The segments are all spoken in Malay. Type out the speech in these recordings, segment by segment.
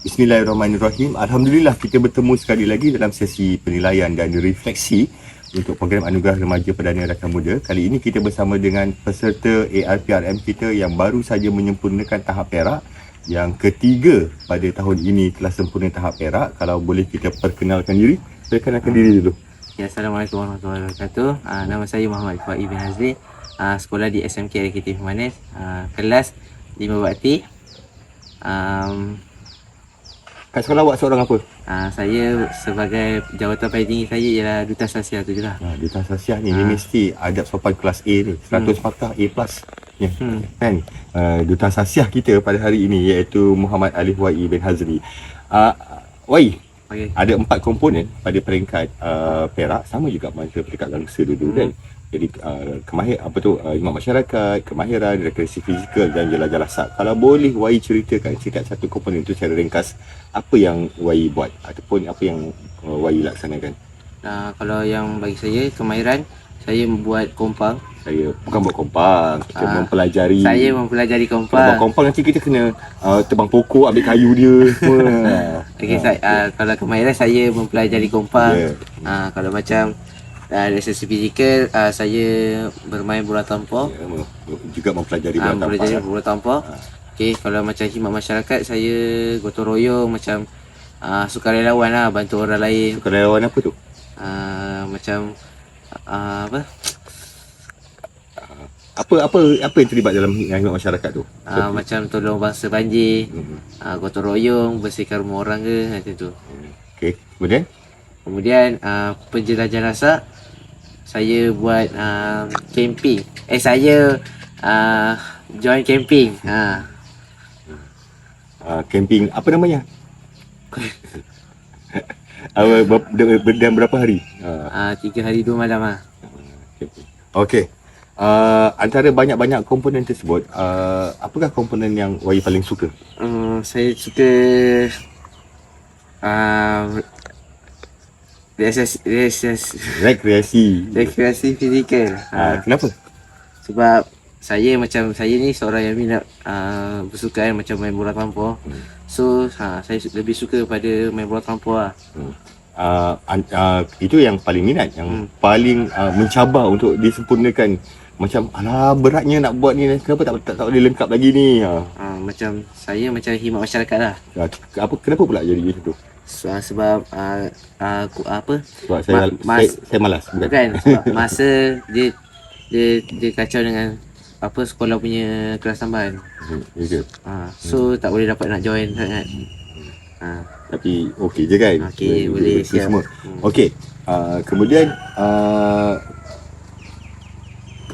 Bismillahirrahmanirrahim. Alhamdulillah kita bertemu sekali lagi dalam sesi penilaian dan refleksi untuk program Anugerah Remaja Perdana Rakan Muda. Kali ini kita bersama dengan peserta ARPRM kita yang baru saja menyempurnakan tahap perak yang ketiga pada tahun ini telah sempurna tahap perak. Kalau boleh kita perkenalkan diri. Perkenalkan diri dulu. Ya, Assalamualaikum warahmatullahi wabarakatuh. Uh, nama saya Muhammad Faiz bin Hazri. Uh, sekolah di SMK Eksekutif Manis. Uh, kelas 5 bakti. Um, Kat sekolah awak seorang apa? uh, saya sebagai jawatan paling tinggi saya ialah Duta Sasia tu je lah. Ha, Duta Sasiah ni, ni mesti adab sopan kelas A ni. 100 markah A+. Ya. Hmm. Kan? Uh, Duta Sasiah kita pada hari ini iaitu Muhammad Alif Wai bin Hazri. Uh, Wai, Okey. ada empat komponen pada peringkat uh, perak sama juga macam peringkat gangsa dulu Hmm. kan. Jadi uh, kemahir apa tu uh, iman masyarakat, kemahiran, rekreasi fizikal dan jelajah lasak. Kalau boleh Wai ceritakan setiap satu komponen itu secara ringkas apa yang Wai buat ataupun apa yang uh, Wai laksanakan. Uh, kalau yang bagi saya kemahiran saya membuat kompang. Saya bukan buat kompang, kita Ah, mempelajari. Saya mempelajari Kalau buat kompang. kompang nanti kita kena uh, tebang pokok, ambil kayu dia semua. Okey, Ah, saya, uh, kalau kemahiran saya mempelajari kompang. Ya. Uh, kalau macam uh, resesi fizikal uh, saya bermain bola tampar. Ya, juga mempelajari Ah, bola boleh tampar. jadi bola tampar. Okey, kalau macam khidmat masyarakat saya gotong royong macam uh, sukarelawan lah bantu orang lain. Sukarelawan apa tu? Uh, macam uh, apa? Apa apa apa yang terlibat dalam khidmat masyarakat tu? Uh, macam tolong bangsa banjir, Mhm. uh, gotong royong, bersihkan rumah orang ke macam tu. Okey, kemudian Kemudian uh, penjelajah rasa saya buat uh, camping. Eh saya uh, join camping. Ha. uh, camping apa namanya? Ber, dan berapa hari? Uh, Uh, tiga hari dua malam ah. Okey. Uh, antara banyak-banyak komponen tersebut, uh, apakah komponen yang Wai paling suka? Um, saya suka uh, rekreasi, rekreasi, Rekreasi. rekreasi fizikal. Uh, Ha. kenapa? Sebab saya macam saya ni seorang yang minat uh, bersukan macam main bola tampar. Hmm. So ha, saya lebih suka pada main bola tampar lah. uh, an- uh, itu yang paling minat yang Hmm. paling uh, mencabar untuk disempurnakan macam alah beratnya nak buat ni kenapa tak tak, tak boleh lengkap lagi ni uh, Ha, macam saya macam khidmat masyarakat lah. apa kenapa pula jadi macam tu uh, sebab uh, uh, ku- apa sebab saya, Ma- mas- saya saya malas bukan Bukan sebab masa dia dia dia kacau dengan apa sekolah punya kelas tambahan. Hmm, ya ke? Ha, so tak boleh dapat nak join sangat. Ha, tapi okey je kan Okey, Boleh- boleh, itu siap. semua Hmm. okey uh, kemudian uh,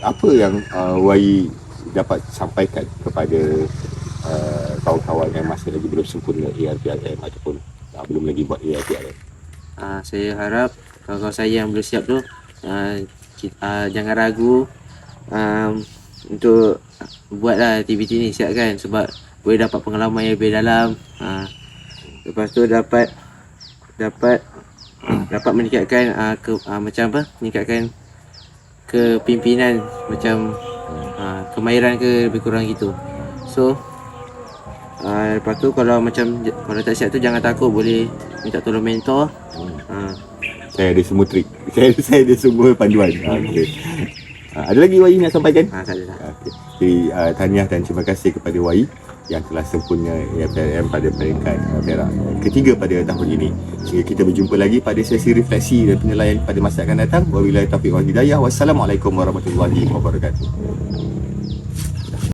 apa yang uh, Wai dapat sampaikan kepada uh, kawan-kawan yang masih lagi belum sempurna ARPRM ataupun uh, belum lagi buat ARPRM ha, saya harap kawan-kawan saya yang belum siap tu uh, ki- uh, jangan ragu um, untuk buatlah aktiviti ni siap kan sebab boleh dapat pengalaman yang lebih dalam. Ha, lepas tu dapat dapat dapat meningkatkan uh, ke uh, macam apa? Meningkatkan kepimpinan macam uh, kemahiran ke lebih kurang gitu. So uh, lepas tu kalau macam kalau tak siap tu jangan takut boleh minta tolong mentor. Uh, Saya ada semua trik. Saya saya ada semua panduan. Ha, okay. ha, ada lagi Wai nak sampaikan? ha, tak ada. Ha, okay. Jadi uh, tahniah dan terima kasih kepada Wai yang telah sempurna AFRM pada peringkat uh, perak ketiga pada tahun ini. Sehingga kita berjumpa lagi pada sesi refleksi dan penilaian pada masa akan datang. Wabillahi taufiq wal hidayah. Wassalamualaikum warahmatullahi wabarakatuh.